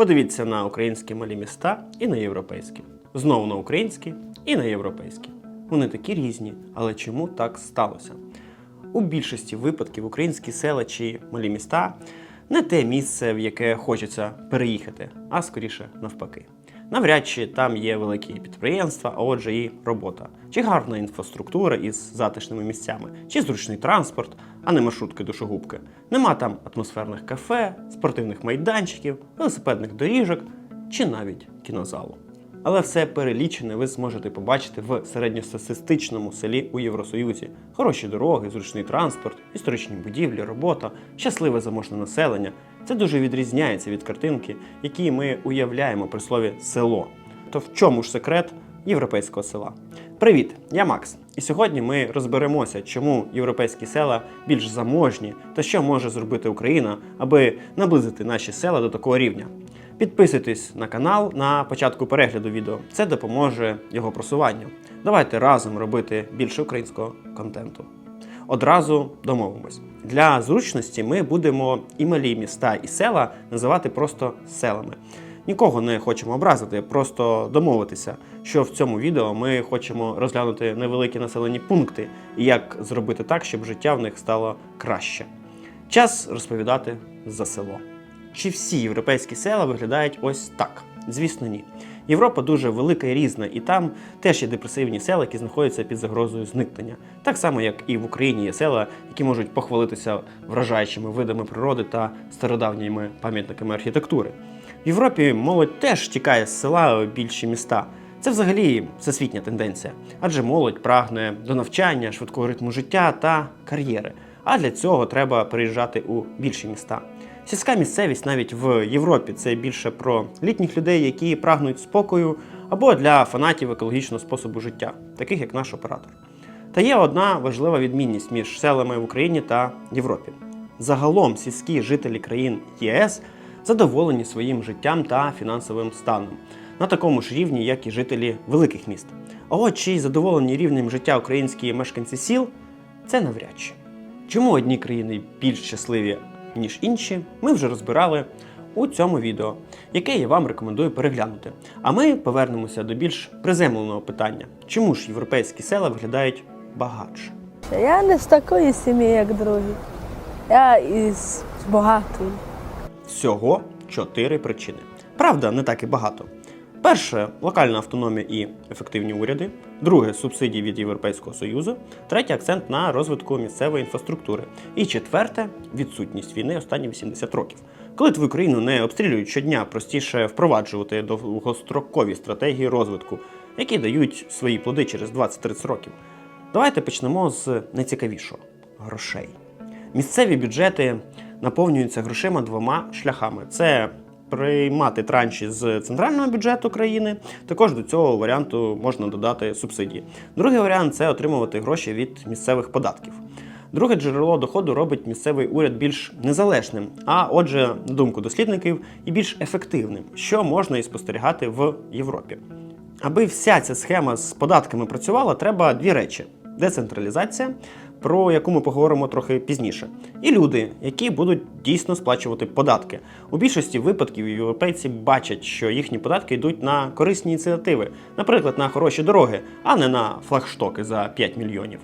Подивіться на українські малі міста і на європейські. Знову на українські і на європейські. Вони такі різні, але чому так сталося? У більшості випадків українські села чи малі міста не те місце, в яке хочеться переїхати, а скоріше навпаки. Навряд чи там є великі підприємства, а отже, і робота, чи гарна інфраструктура із затишними місцями, чи зручний транспорт, а не маршрутки душогубки. Нема там атмосферних кафе, спортивних майданчиків, велосипедних доріжок чи навіть кінозалу. Але все перелічене ви зможете побачити в середньостатистичному селі у Євросоюзі: хороші дороги, зручний транспорт, історичні будівлі, робота, щасливе заможне населення. Це дуже відрізняється від картинки, які ми уявляємо при слові село. То в чому ж секрет європейського села? Привіт, я Макс. І сьогодні ми розберемося, чому європейські села більш заможні та що може зробити Україна, аби наблизити наші села до такого рівня. Підписуйтесь на канал на початку перегляду відео. Це допоможе його просуванню. Давайте разом робити більше українського контенту. Одразу домовимось. Для зручності ми будемо і малі міста, і села називати просто селами. Нікого не хочемо образити, просто домовитися, що в цьому відео ми хочемо розглянути невеликі населені пункти і як зробити так, щоб життя в них стало краще. Час розповідати за село. Чи всі європейські села виглядають ось так? Звісно, ні. Європа дуже велика і різна, і там теж є депресивні села, які знаходяться під загрозою зникнення. Так само, як і в Україні є села, які можуть похвалитися вражаючими видами природи та стародавніми пам'ятниками архітектури. В Європі молодь теж тікає з села у більші міста. Це взагалі всесвітня тенденція, адже молодь прагне до навчання, швидкого ритму життя та кар'єри. А для цього треба переїжджати у більші міста. Сільська місцевість навіть в Європі це більше про літніх людей, які прагнуть спокою, або для фанатів екологічного способу життя, таких як наш оператор. Та є одна важлива відмінність між селами в Україні та Європі. Загалом сільські жителі країн ЄС задоволені своїм життям та фінансовим станом на такому ж рівні, як і жителі великих міст. А от чи задоволені рівнем життя українські мешканці сіл, це навряд чи. Чому одні країни більш щасливі, ніж інші, ми вже розбирали у цьому відео, яке я вам рекомендую переглянути. А ми повернемося до більш приземленого питання: чому ж європейські села виглядають багатше? Я не з такої сім'ї, як другі. Я із багатої. Всього чотири причини. Правда, не так і багато. Перше локальна автономія і ефективні уряди. Друге субсидії від Європейського Союзу. Третє акцент на розвитку місцевої інфраструктури. І четверте відсутність війни останні 80 років. Коли твою країну не обстрілюють щодня, простіше впроваджувати довгострокові стратегії розвитку, які дають свої плоди через 20-30 років. Давайте почнемо з найцікавішого грошей. Місцеві бюджети наповнюються грошима двома шляхами: це приймати транші з центрального бюджету країни. Також до цього варіанту можна додати субсидії. Другий варіант це отримувати гроші від місцевих податків. Друге джерело доходу робить місцевий уряд більш незалежним, а отже, на думку дослідників, і більш ефективним, що можна і спостерігати в Європі. Аби вся ця схема з податками працювала, треба дві речі: децентралізація, про яку ми поговоримо трохи пізніше, і люди, які будуть дійсно сплачувати податки. У більшості випадків європейці бачать, що їхні податки йдуть на корисні ініціативи, наприклад, на хороші дороги, а не на флагштоки за 5 мільйонів.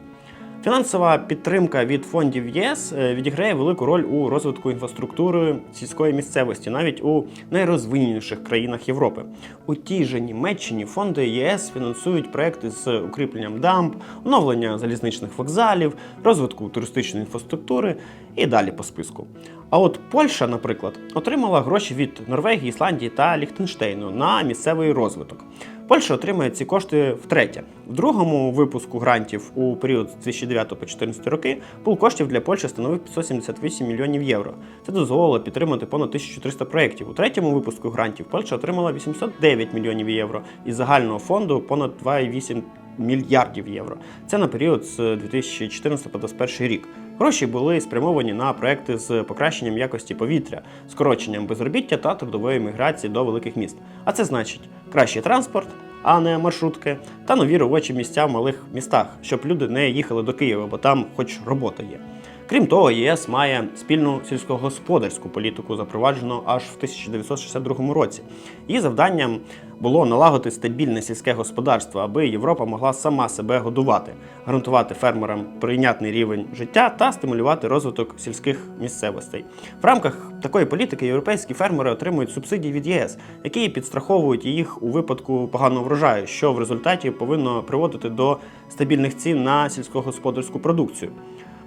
Фінансова підтримка від фондів ЄС е, відіграє велику роль у розвитку інфраструктури сільської місцевості, навіть у найрозвиненіших країнах Європи. У тій же Німеччині фонди ЄС фінансують проекти з укріпленням дамб, оновлення залізничних вокзалів, розвитку туристичної інфраструктури і далі по списку. А от Польща, наприклад, отримала гроші від Норвегії, Ісландії та Ліхтенштейну на місцевий розвиток. Польща отримає ці кошти втретє. В другому випуску грантів у період з 2009 по 2014 роки пул коштів для Польщі становив 578 мільйонів євро. Це дозволило підтримати понад 1300 проєктів. У третьому випуску грантів Польща отримала 809 мільйонів євро із загального фонду понад 2,8 мільярдів євро. Це на період з 2014 по 2021 рік. Гроші були спрямовані на проекти з покращенням якості повітря, скороченням безробіття та трудової міграції до великих міст. А це значить кращий транспорт, а не маршрутки, та нові робочі місця в малих містах, щоб люди не їхали до Києва, бо там хоч робота є. Крім того, ЄС має спільну сільськогосподарську політику, запроваджену аж в 1962 році. Її завданням було налагодити стабільне сільське господарство, аби Європа могла сама себе годувати, гарантувати фермерам прийнятний рівень життя та стимулювати розвиток сільських місцевостей. В рамках такої політики європейські фермери отримують субсидії від ЄС, які підстраховують їх у випадку поганого врожаю, що в результаті повинно приводити до стабільних цін на сільськогосподарську продукцію.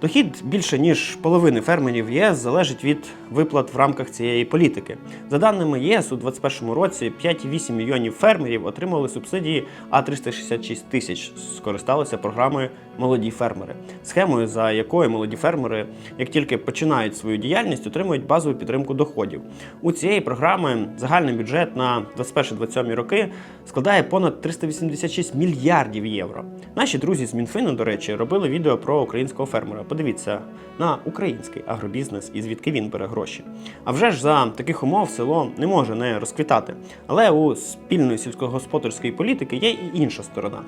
Дохід більше ніж половини фермерів ЄС залежить від виплат в рамках цієї політики. За даними ЄС, у 2021 році 5,8 мільйонів фермерів отримали субсидії, а 366 тисяч скористалися програмою Молоді фермери, схемою, за якою молоді фермери, як тільки починають свою діяльність, отримують базову підтримку доходів. У цієї програми загальний бюджет на 21-27 роки складає понад 386 мільярдів євро. Наші друзі з Мінфіну, до речі, робили відео про українського фермера. Подивіться на український агробізнес і звідки він бере гроші. А вже ж за таких умов село не може не розквітати. Але у спільної сільськогосподарської політики є і інша сторона.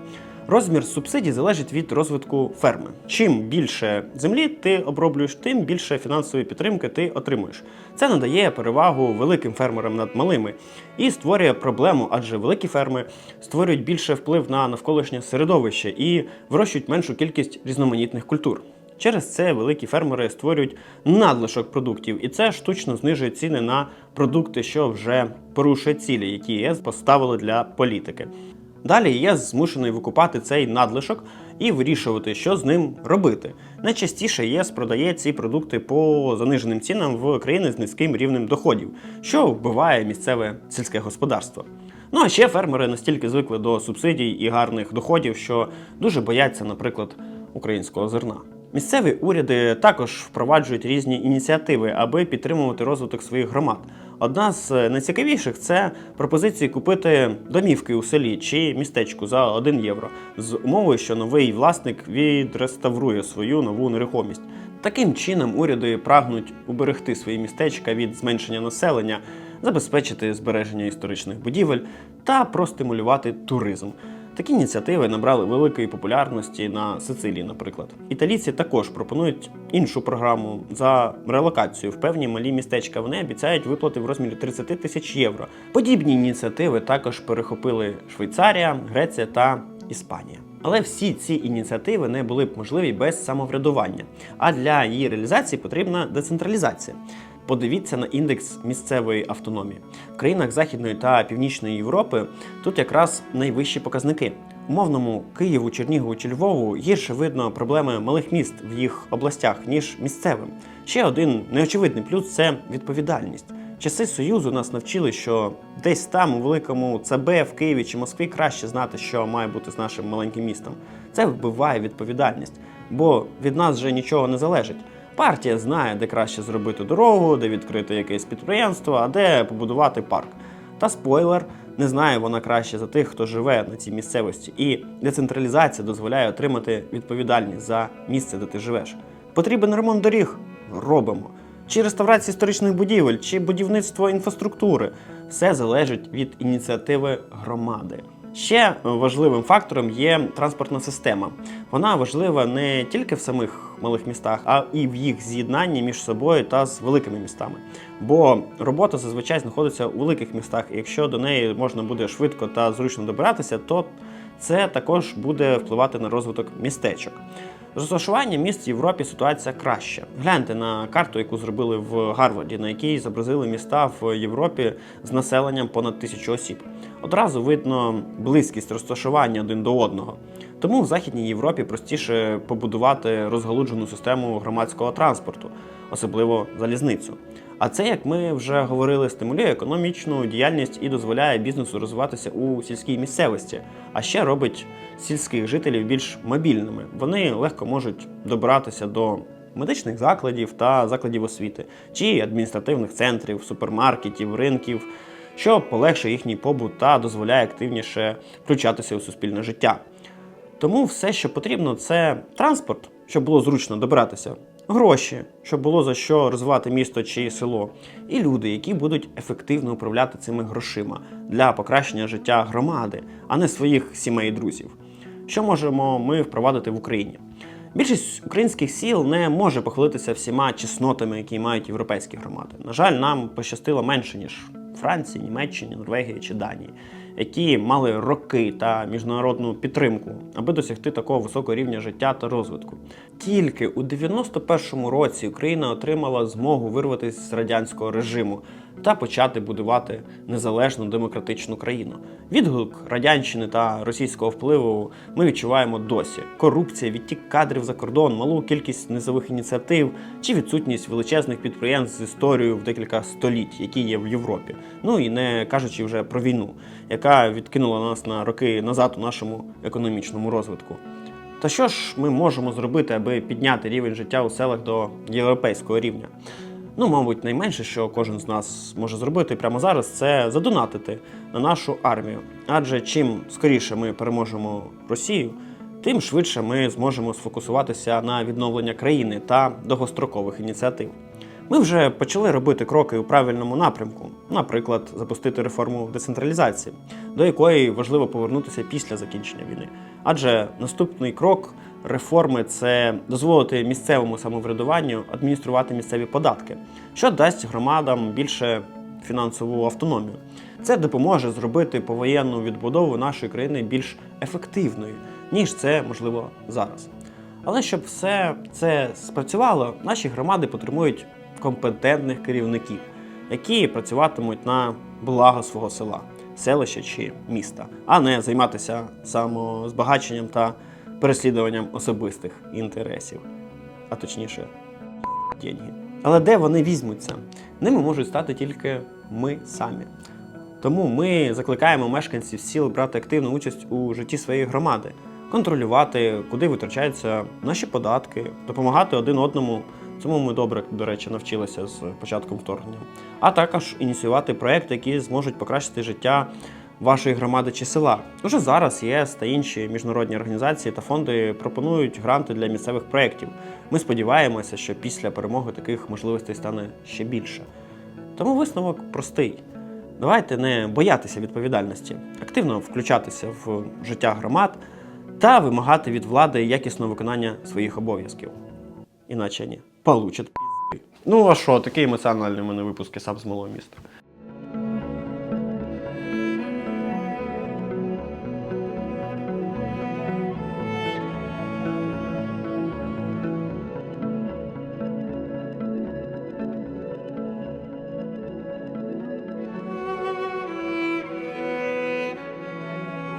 Розмір субсидій залежить від розвитку ферми. Чим більше землі ти оброблюєш, тим більше фінансової підтримки ти отримуєш. Це надає перевагу великим фермерам над малими і створює проблему, адже великі ферми створюють більше вплив на навколишнє середовище і вирощують меншу кількість різноманітних культур. Через це великі фермери створюють надлишок продуктів, і це штучно знижує ціни на продукти, що вже порушує цілі, які ЄС поставили для політики. Далі ЄС змушений викупати цей надлишок і вирішувати, що з ним робити. Найчастіше ЄС продає ці продукти по заниженим цінам в країни з низьким рівнем доходів, що вбиває місцеве сільське господарство. Ну а ще фермери настільки звикли до субсидій і гарних доходів, що дуже бояться, наприклад, українського зерна. Місцеві уряди також впроваджують різні ініціативи, аби підтримувати розвиток своїх громад. Одна з найцікавіших це пропозиції купити домівки у селі чи містечку за 1 євро з умовою, що новий власник відреставрує свою нову нерухомість. Таким чином уряди прагнуть уберегти свої містечка від зменшення населення, забезпечити збереження історичних будівель та простимулювати туризм. Такі ініціативи набрали великої популярності на Сицилії, наприклад. Італійці також пропонують іншу програму за релокацію в певні малі містечка. Вони обіцяють виплати в розмірі 30 тисяч євро. Подібні ініціативи також перехопили Швейцарія, Греція та Іспанія. Але всі ці ініціативи не були б можливі без самоврядування. А для її реалізації потрібна децентралізація. Подивіться на індекс місцевої автономії. В країнах Західної та Північної Європи тут якраз найвищі показники. Умовному Києву, Чернігову чи Львову гірше видно проблеми малих міст в їх областях, ніж місцевим. Ще один неочевидний плюс це відповідальність. Часи Союзу нас навчили, що десь там, у великому ЦБ, в Києві чи Москві, краще знати, що має бути з нашим маленьким містом. Це вбиває відповідальність, бо від нас вже нічого не залежить. Партія знає, де краще зробити дорогу, де відкрити якесь підприємство, а де побудувати парк. Та спойлер, не знає вона краще за тих, хто живе на цій місцевості. І децентралізація дозволяє отримати відповідальність за місце, де ти живеш. Потрібен ремонт доріг? Робимо. Чи реставрація історичних будівель, чи будівництво інфраструктури все залежить від ініціативи громади. Ще важливим фактором є транспортна система. Вона важлива не тільки в самих малих містах, а і в їх з'єднанні між собою та з великими містами. Бо робота зазвичай знаходиться у великих містах, і якщо до неї можна буде швидко та зручно добиратися, то це також буде впливати на розвиток містечок. Розташування міст в Європі ситуація краща. Гляньте на карту, яку зробили в Гарварді, на якій зобразили міста в Європі з населенням понад тисячу осіб. Одразу видно близькість розташування один до одного. Тому в Західній Європі простіше побудувати розгалуджену систему громадського транспорту, особливо залізницю. А це, як ми вже говорили, стимулює економічну діяльність і дозволяє бізнесу розвиватися у сільській місцевості, а ще робить сільських жителів більш мобільними. Вони легко можуть добиратися до медичних закладів та закладів освіти, чи адміністративних центрів, супермаркетів, ринків, що полегшує їхній побут та дозволяє активніше включатися у суспільне життя. Тому все, що потрібно, це транспорт, щоб було зручно добиратися, гроші, щоб було за що розвивати місто чи село, і люди, які будуть ефективно управляти цими грошима для покращення життя громади, а не своїх сімей і друзів. Що можемо ми впровадити в Україні? Більшість українських сіл не може похвалитися всіма чеснотами, які мають європейські громади. На жаль, нам пощастило менше ніж Франції, Німеччині, Норвегії чи Данії, які мали роки та міжнародну підтримку, аби досягти такого високого рівня життя та розвитку. Тільки у 91-му році Україна отримала змогу вирватися з радянського режиму та почати будувати незалежну демократичну країну. Відгук радянщини та російського впливу ми відчуваємо досі: корупція, відтік кадрів за кордон, малу кількість низових ініціатив чи відсутність величезних підприємств з історією в декілька століть, які є в Європі. Ну і не кажучи вже про війну, яка відкинула нас на роки назад у нашому економічному розвитку. Та що ж ми можемо зробити, аби підняти рівень життя у селах до європейського рівня? Ну, мабуть, найменше, що кожен з нас може зробити прямо зараз, це задонатити на нашу армію. Адже чим скоріше ми переможемо Росію, тим швидше ми зможемо сфокусуватися на відновлення країни та довгострокових ініціатив. Ми вже почали робити кроки у правильному напрямку, наприклад, запустити реформу децентралізації, до якої важливо повернутися після закінчення війни. Адже наступний крок реформи це дозволити місцевому самоврядуванню адмініструвати місцеві податки, що дасть громадам більше фінансову автономію. Це допоможе зробити повоєнну відбудову нашої країни більш ефективною, ніж це можливо зараз. Але щоб все це спрацювало, наші громади потребують компетентних керівників, які працюватимуть на благо свого села, селища чи міста, а не займатися самозбагаченням та переслідуванням особистих інтересів, а точніше, деньги. Але де вони візьмуться? Ними можуть стати тільки ми самі. Тому ми закликаємо мешканців сіл брати активну участь у житті своєї громади, контролювати, куди витрачаються наші податки, допомагати один одному. Цьому ми добре, до речі, навчилися з початком вторгнення. А також ініціювати проекти, які зможуть покращити життя вашої громади чи села. Уже зараз ЄС та інші міжнародні організації та фонди пропонують гранти для місцевих проєктів. Ми сподіваємося, що після перемоги таких можливостей стане ще більше. Тому висновок простий. Давайте не боятися відповідальності, активно включатися в життя громад та вимагати від влади якісного виконання своїх обов'язків. Іначе ні. Получать пізди. Ну а що, такий емоціональний у мене випуск сам з малого міста.